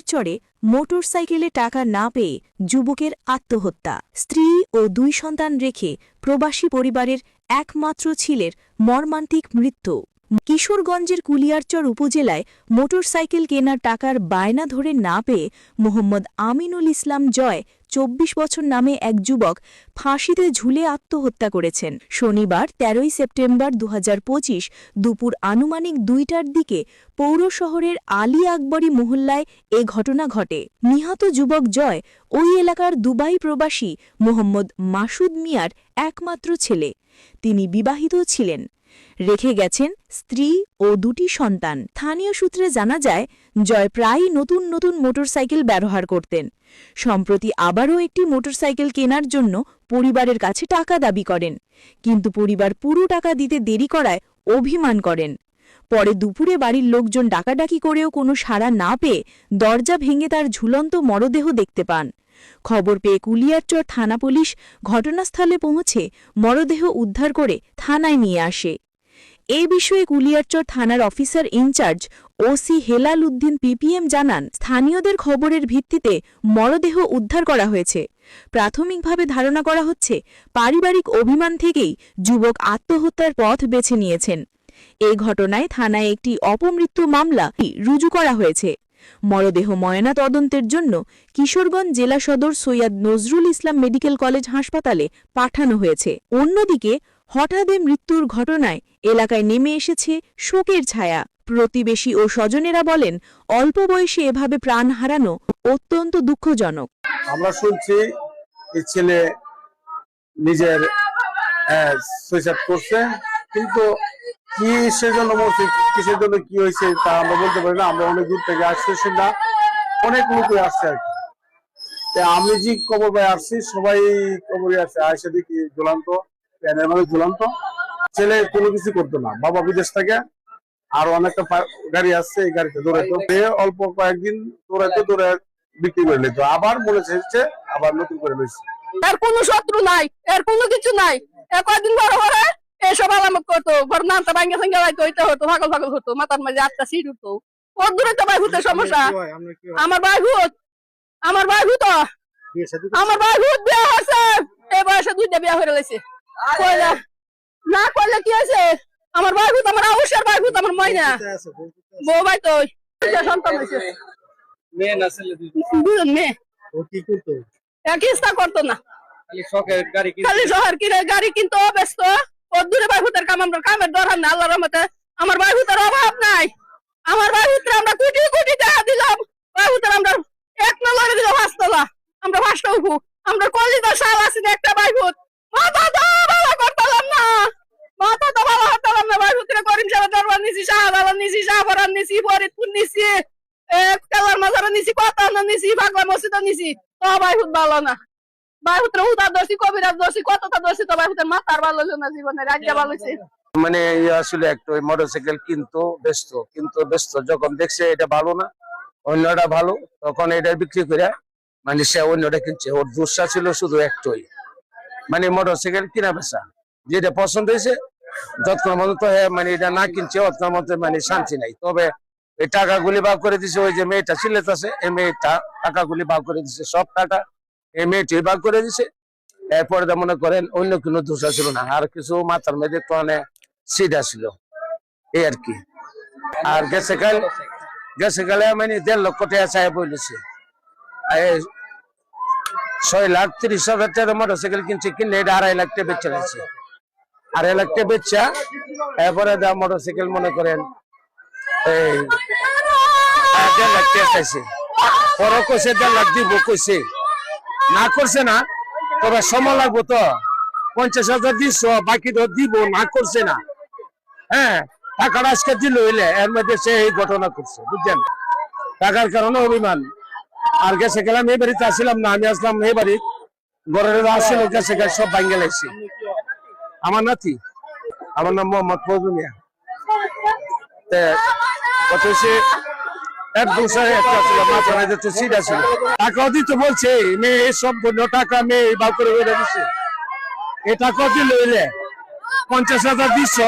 কুলিয়ারচরে মোটরসাইকেলে টাকা না পেয়ে যুবকের আত্মহত্যা। স্ত্রী ও দুই সন্তান রেখে প্রবাসী পরিবারের একমাত্র ছেলের মর্মান্তিক মৃত্যু। কিশোরগঞ্জের কুলিয়ারচর উপজেলায় মোটরসাইকেল কেনার টাকার বায়না ধরে না পেয়ে মোহাম্মদ আমিনুল ইসলাম জয় চব্বিশ বছর নামে এক যুবক ফাঁসিতে ঝুলে আত্মহত্যা করেছেন। শনিবার তেরোই সেপ্টেম্বর দু হাজার পঁচিশ দুপুর আনুমানিক দুইটার দিকে পৌর শহরের আলী আকবরী মহল্লায় এ ঘটনা ঘটে। নিহত যুবক জয় ওই এলাকার দুবাই প্রবাসী মোহাম্মদ মাসুদ মিয়ার একমাত্র ছেলে। তিনি বিবাহিত ছিলেন। রেখে গেছেন স্ত্রী ও দুটি সন্তান। স্থানীয় সূত্রে জানা যায়, জয় প্রায়ই নতুন নতুন মোটরসাইকেল ব্যবহার করতেন। সম্প্রতি আবারও একটি মোটরসাইকেল কেনার জন্য পরিবারের কাছে টাকা দাবি করেন। কিন্তু পরিবার পুরো টাকা দিতে দেরি করায় অভিমান করেন। পরে দুপুরে বাড়ির লোকজন ডাকাডাকি করেও কোনো সাড়া না পেয়ে দরজা ভেঙে তার ঝুলন্ত মরদেহ দেখতে পান। খবর পেয়ে কুলিয়ারচর থানা পুলিশ ঘটনাস্থলে পৌঁছে মরদেহ উদ্ধার করে থানায় নিয়ে আসে। এ বিষয়ে কুলিয়ারচর থানার officer in charge OC Helal Uddin PPM জানান, স্থানীয়দের খবরের ভিত্তিতে মরদেহ উদ্ধার করা হয়েছে। প্রাথমিকভাবে ধারণা করা হচ্ছে, পারিবারিক অভিমান থেকেই যুবক আত্মহত্যার পথ বেছে নিয়েছেন। এ ঘটনায় থানায় একটি অপমৃত্যু মামলা রুজু করা হয়েছে। মরদেহ ময়না তদন্তের জন্য কিশোরগঞ্জ জেলা সদর সৈয়দ নজরুল ইসলাম মেডিকেল কলেজ হাসপাতালে পাঠানো হয়েছে। অন্যদিকে হঠাৎ মৃত্যুর ঘটনায় এলাকায় নেমে এসেছে শোকের ছায়া। প্রতিবেশী ও স্বজনেরা বলেন, অল্প বয়সে এভাবে প্রাণ হারানো অত্যন্ত দুঃখজনক। আমরা শুনছি এই ছেলে নিজের সুইসাইড করছে, কিন্তু কি সেজন্য মরছে, কিসের জন্য কি হয়েছে তা আমরা বলতে পারি না, আমরা অনেক দূর থেকে আসছি, সেটা অনেক লোকই আসছে আর কি। আমি যে কবর পাই আসছি, সবাই খবরই আছে, আয়সা দেখি ঝুলান্ত প্যানের ঝুলান্ত ছেলে কোনো কিছু করতো না। বাবা বিদেশ থেকে আর অনেকটা গাড়ি আসছে এই গাড়িতে দৌড়াইতো। অল্প কয়েকদিন দৌড়াইতো দৌড়ে বিক্রি করে নিত। আবার মনে আবার নতুন করে লইছে। এর কোনো শত্রু নাই এর কোনো কিছু নাই। এ কয়দিন বড় এসব আলামত করতো নামটা ভাঙ্গে ভাঙ্গে লাইতো ওইটা হতো পাগল পাগল হতো মাথার মাঝে আটটা সিট উঠতো। ওর দূরে তো ভাই ভূতের সমস্যা। আমার ভাই ভূত আমার ভাই ভূত। আমার ভাই ভূত বিয়ে হয়েছে। এই বয়সে দুইটা বিয়ে হয়ে রয়েছে না করলে কি আছে আমার ভাই ভূত আমার আউসের ভাই ভূত আমার ময়না বউ ভাই তো সন্তান হয়েছে মেয়ে না ছেলে দুজন মেয়ে। ও কি করতো? এক ইস্তা করতো না। খালি শখের গাড়ি কিনছে খালি শহর কিনে গাড়ি কিনতে ব্যস্ত। ওর দূরে ভাই কাম আমরা কামের দরকার না আল্লাহর রহমতে। আমার ভাই ভূতের অভাব নাই। আমার ভাই ভূতের আমরা কোটি কোটি টাকা দিলাম। ভাই ভূতের আমরা এক নজরে দিলাম পাঁচতলা আমরা পাঁচটা আমরা কলিদা সাল আছি না একটা ভাই ভূত মাথা তো ভালো করতাম না মাথা তো ভালো করতাম না ভাই ভূতের করিম সাহেব দরবার নিছি শাহজালাল নিছি শাহপরান নিছি ফরিদপুর নিছি এক কালার মাজারা নিছি কথা নিছি বাংলা মসজিদ নিছি তো ভাই ভূত ভালো না। বাইহুতের উদার দোষী কবিরাজ দোষী কতটা দোষী তো বাইহুতের মাথার ভালো না জীবনে রাজ্য ভালো মানে আসলে একটা মোটরসাইকেল কিনতো ব্যস্ত কিন্তু ব্যস্ত যখন দেখছে এটা ভালো না অন্যটা ভালো তখন এটা বিক্রি করে মানে সে অন্যটা কিনছে। ওর দুঃসা ছিল শুধু একটাই। মানে মোটরসাইকেল কিনা বেচা যেটা পছন্দ হয়েছে যত্ন মতো হ্যাঁ, মানে এটা না কিনছে অত্ন মতো মানে শান্তি নাই। তবে এই টাকাগুলি ভাগ করে দিছে ওই যে মেয়েটা সিলেতাছে এই মেয়েটা টাকাগুলি ভাগ করে দিছে, সব টাকা এই মেয়েটি ভাগ করে দিছে। এরপরে মনে করেন অন্য কোনো দোষা ছিল না, আর কিছু মাথার তো অনেক সিডা ছিল এই আর কি। আর গেছে কাল, গেছে কালে মানে দেড় লক্ষ টাকা চাই বলেছে ছয় লাখ তিরিশ হাজার টাকা মোটরসাইকেল কিনছে, কিনলে এটা আড়াই লাখ টাকা বেচে গেছে। আড়াই লাখ টাকা বেচা, এরপরে মোটরসাইকেল মনে করেন কইছে না করছে না সময় লাগবো তো। পঞ্চাশ হাজার বাকি তো দিব, না করছে না। হ্যাঁ টাকাটা এর মধ্যে বুঝছেন? টাকার কারণে অভিমান। আর গেছে গেলাম, এই বাড়িতে আসছিলাম না, আমি আসলাম এই বাড়ি। ঘরের আসছিল গেছে গেছে, সব ভাঙ্গে লাগছে আমার নাতি? আমার নাম মোহাম্মদ ফজলু হয়েছে এক বছর একটা ছিল মেয়েদের একটু সিট বলছে, মেয়ে সব বন্য টাকা মেয়ে বার করে দিচ্ছে এ টাকাও দিল পঞ্চাশ হাজার দিচ্ছ।